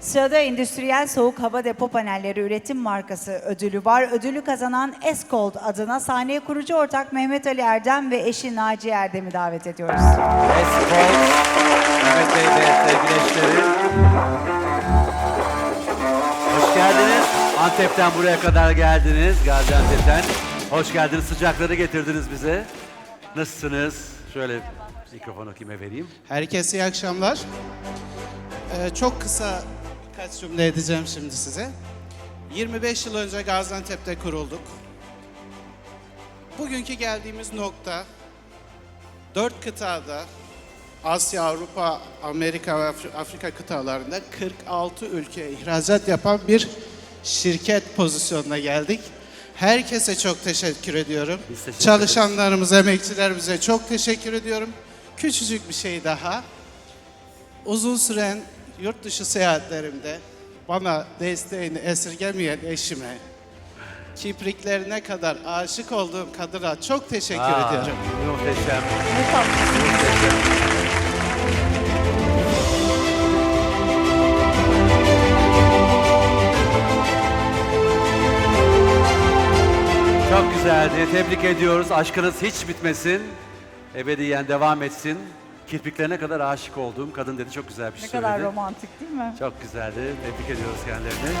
Sırada endüstriyel soğuk hava depo panelleri üretim markası ödülü var. Ödülü kazanan Eskold adına sahneye kurucu ortak Mehmet Ali Erdem ve eşi Naciye Erdem'i davet ediyoruz. Espol, Mehmet Bey ve sevgili eşleri. Hoş geldiniz. Antep'ten buraya kadar geldiniz. Gaziantep'ten. Hoş geldiniz. Sıcakları getirdiniz bize. Nasılsınız? Şöyle mikrofonu kime vereyim? Herkese iyi akşamlar. Ee, çok kısa birkaç cümle edeceğim şimdi size. 25 yıl önce Gaziantep'te kurulduk. Bugünkü geldiğimiz nokta dört kıtada Asya, Avrupa, Amerika ve Afri- Afrika kıtalarında 46 ülkeye ihracat yapan bir şirket pozisyonuna geldik. Herkese çok teşekkür ediyorum. Teşekkür Çalışanlarımıza, emekçilerimize çok teşekkür ediyorum. Küçücük bir şey daha. Uzun süren yurt dışı seyahatlerimde bana desteğini esirgemeyen eşime, kipriklerine kadar aşık olduğum kadına çok teşekkür Aa, ediyorum. Muhteşem. Tatlı. Çok güzeldi. Tebrik ediyoruz. Aşkınız hiç bitmesin. Ebediyen devam etsin. Kirpiklerine kadar aşık olduğum kadın dedi. Çok güzel bir şey Ne söyledi. kadar romantik değil mi? Çok güzeldi. Tebrik ediyoruz kendilerini.